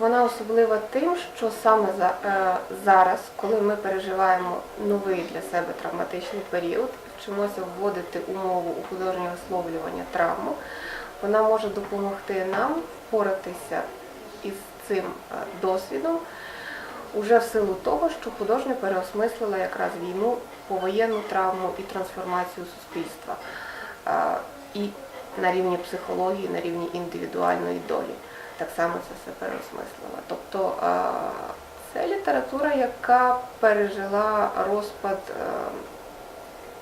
Вона особлива тим, що саме е, зараз, коли ми переживаємо новий для себе травматичний період, вчимося вводити умову у художнє висловлювання травму, вона може допомогти нам впоратися із цим е, досвідом уже в силу того, що художня переосмислила якраз війну, повоєнну травму і трансформацію суспільства. Е, І на рівні психології, на рівні індивідуальної долі так само це все переосмислила. Тобто це література, яка пережила розпад е,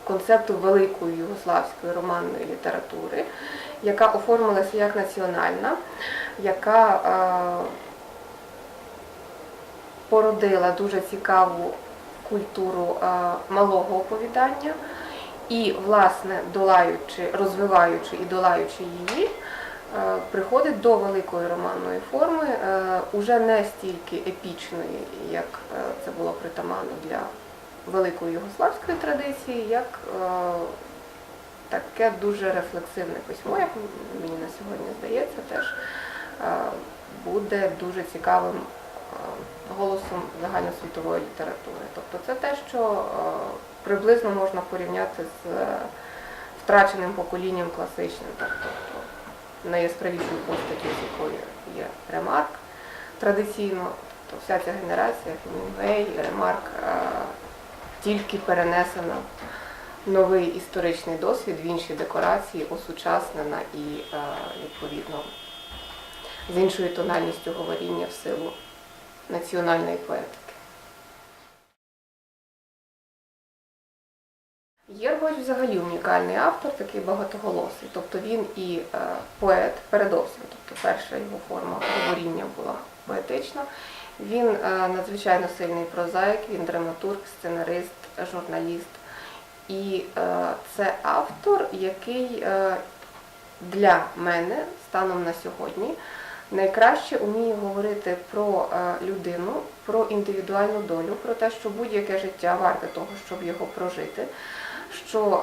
концепту великої югославської романної літератури, яка оформилася як національна, яка е, породила дуже цікаву культуру е, малого оповідання. І, власне, долаючи, розвиваючи і долаючи її, приходить до великої романної форми, е, уже не стільки епічної, як е, це було притаманно для великої югославської традиції, як е, таке дуже рефлексивне письмо, як мені на сьогодні здається, теж е, буде дуже цікавим е, голосом загальносвітової літератури. Тобто це те, що е, приблизно можна порівняти з е, втраченим поколінням класичним, тобто найяскравішою постаттю, з якою є Ремарк традиційно, тобто вся ця генерація, Хемінгуей, Ремарк, е, тільки перенесена новий історичний досвід, в інші декорації, осучаснена і е, відповідно з іншою тональністю говоріння в силу національної поетики. Єргоч взагалі унікальний автор, такий багатоголосий. Тобто він і е, поет передовсім, тобто перша його форма говоріння була поетична. Він е, надзвичайно сильний прозаїк, він драматург, сценарист, журналіст. І е, це автор, який для мене станом на сьогодні найкраще вміє говорити про людину, про індивідуальну долю, про те, що будь-яке життя варте того, щоб його прожити. Що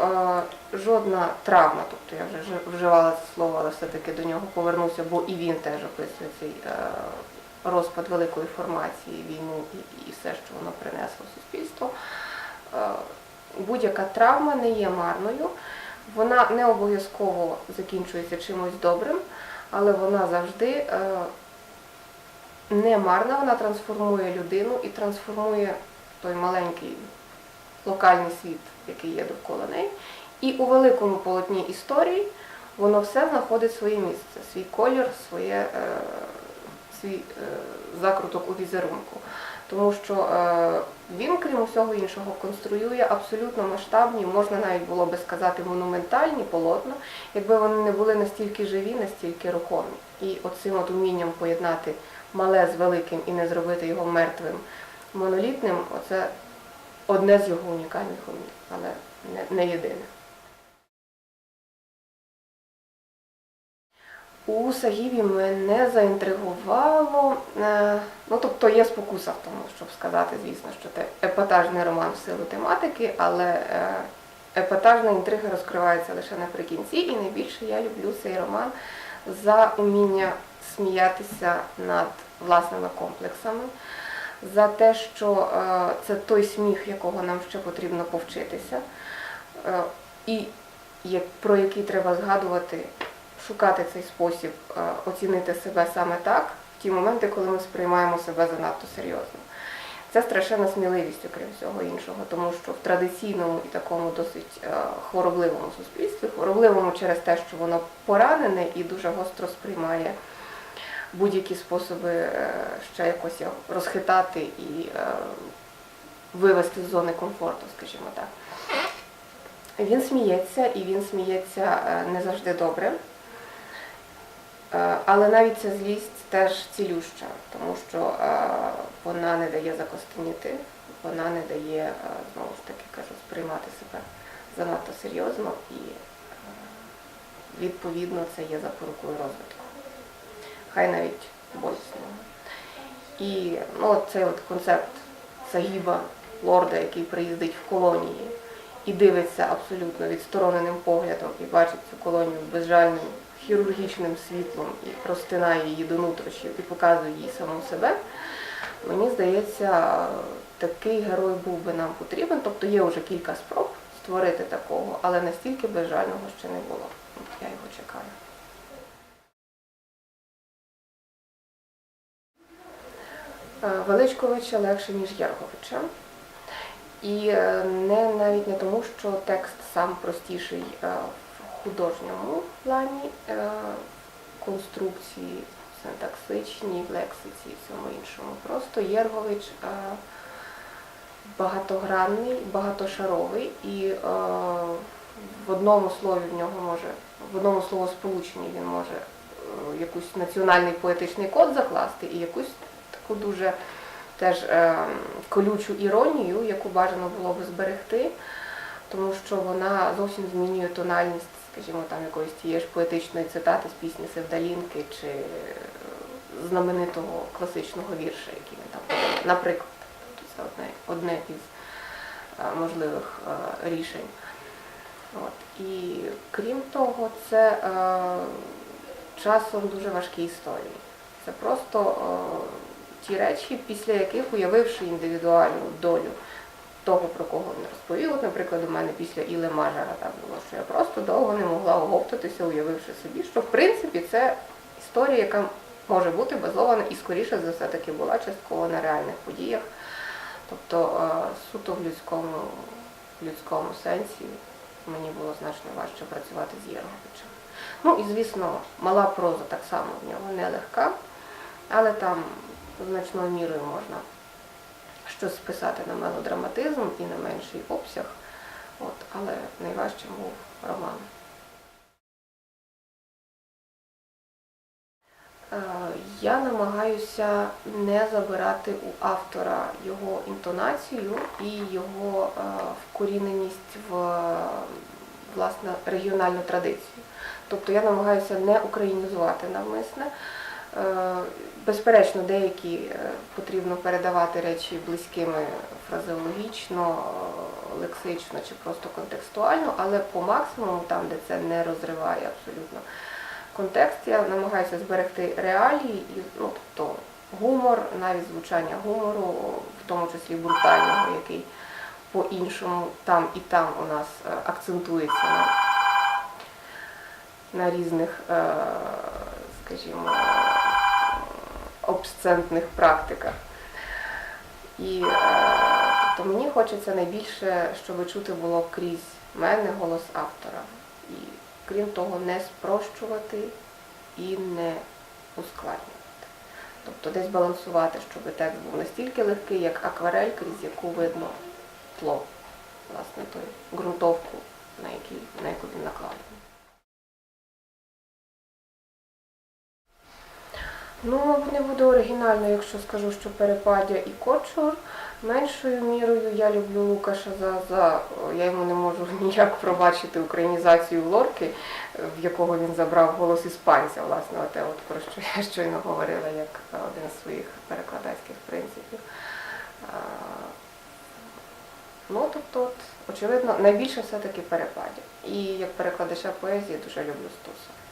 е, жодна травма, тобто я вже вживала це слово, але все-таки до нього повернуся, бо і він теж описує цей е, розпад великої формації, війну і, все, що воно принесло в суспільство. Е, будь-яка травма не є марною, вона не обов'язково закінчується чимось добрим, але вона завжди не марна, вона трансформує людину і трансформує той маленький локальний світ, який є довкола неї. І у великому полотні історії воно все знаходить своє місце, свій колір, своє, е, свій е, закруток у візерунку. Тому що е, він, крім усього іншого, конструює абсолютно масштабні, можна навіть було би сказати, монументальні полотна, якби вони не були настільки живі, настільки рухомі. І оцим от умінням поєднати мале з великим і не зробити його мертвим, монолітним, оце одне з його унікальних умінь, але не, не єдине. У Сагібі мене заінтригувало, е, ну тобто є спокуса в тому, щоб сказати, звісно, що це епатажний роман в силу тематики, але е, епатажна інтрига розкривається лише наприкінці, і найбільше я люблю цей роман за уміння сміятися над власними комплексами, за те, що е, це той сміх, якого нам ще потрібно повчитися, е, і про який треба згадувати шукати цей спосіб е, оцінити себе саме так, в ті моменти, коли ми сприймаємо себе занадто серйозно. Це страшенна сміливість, окрім всього іншого, тому що в традиційному і такому досить хворобливому суспільстві, хворобливому через те, що воно поранене і дуже гостро сприймає будь-які способи е, ще якось розхитати і е, вивести з зони комфорту, скажімо так. Він сміється, і він сміється е, не завжди добре. Але навіть ця злість теж цілюща, тому що вона не дає закостеніти, вона не дає, знову ж таки кажу, сприймати себе занадто серйозно і відповідно це є запорукою розвитку. Хай навіть болісного. І ну, цей от концепт Сагіба, лорда, який приїздить в колонії і дивиться абсолютно відстороненим поглядом і бачить цю колонію безжальним хірургічним світлом і розтинає її до нутрощів і показує їй саму себе, мені здається, такий герой був би нам потрібен. Тобто є вже кілька спроб створити такого, але настільки безжального ще не було. От я його чекаю. Величковича легше, ніж Ярговича. І е, не навіть не тому, що текст сам простіший е, в художньому плані, е, конструкції синтаксичній, в лексиці і всьому іншому. Просто Єргович е, багатогранний, багатошаровий і е, в одному слові в нього може, в одному словосполученні він може е, якийсь національний поетичний код закласти і якусь таку дуже теж е, колючу іронію, яку бажано було би зберегти, тому що вона зовсім змінює тональність, скажімо, там якоїсь тієї ж поетичної цитати з пісні Севдалінки чи знаменитого класичного вірша, який він там подає. Наприклад, Тобто це одне, одне із е, можливих е, рішень. От. І крім того, це е, часом дуже важкі історії. Це просто е, ті речі, після яких, уявивши індивідуальну долю того, про кого він розповів, от, наприклад, у мене після Іли Мажара так було, що я просто довго не могла оговтатися, уявивши собі, що в принципі це історія, яка може бути базована і скоріше за все таки була частково на реальних подіях. Тобто е, суто в людському, в людському сенсі мені було значно важче працювати з Єрговичем. Ну і звісно, мала проза так само в нього нелегка, але там значною мірою можна щось списати на мелодраматизм і на менший обсяг. От, але найважчим був роман. Е, Я намагаюся не забирати у автора його інтонацію і його е, вкоріненість в власне регіональну традицію. Тобто я намагаюся не українізувати навмисне. Е, Безперечно, деякі е, потрібно передавати речі близькими фразеологічно, лексично чи просто контекстуально, але по максимуму, там, де це не розриває абсолютно контекст, я намагаюся зберегти реалії і ну, тобто гумор, навіть звучання гумору, в тому числі брутального, який по-іншому там і там у нас е, акцентується на, на різних, скажімо, обсцентних практиках. І е, тобто мені хочеться найбільше, щоб чути було крізь мене голос автора. І крім того, не спрощувати і не ускладнювати. Тобто десь балансувати, щоб текст був настільки легкий, як акварель, крізь яку видно тло, власне, той ґрунтовку, на, який, на яку він накладений. Ну, не буде оригінально, якщо скажу, що Перепадя і Кочур. Меншою мірою я люблю Лукаша за, за я йому не можу ніяк пробачити українізацію Лорки, в якого він забрав голос іспанця, власне, оте, от про що я щойно говорила, як один з своїх перекладацьких принципів. Ну, тобто, очевидно, найбільше все-таки перепадя. І як перекладача поезії дуже люблю Стуса.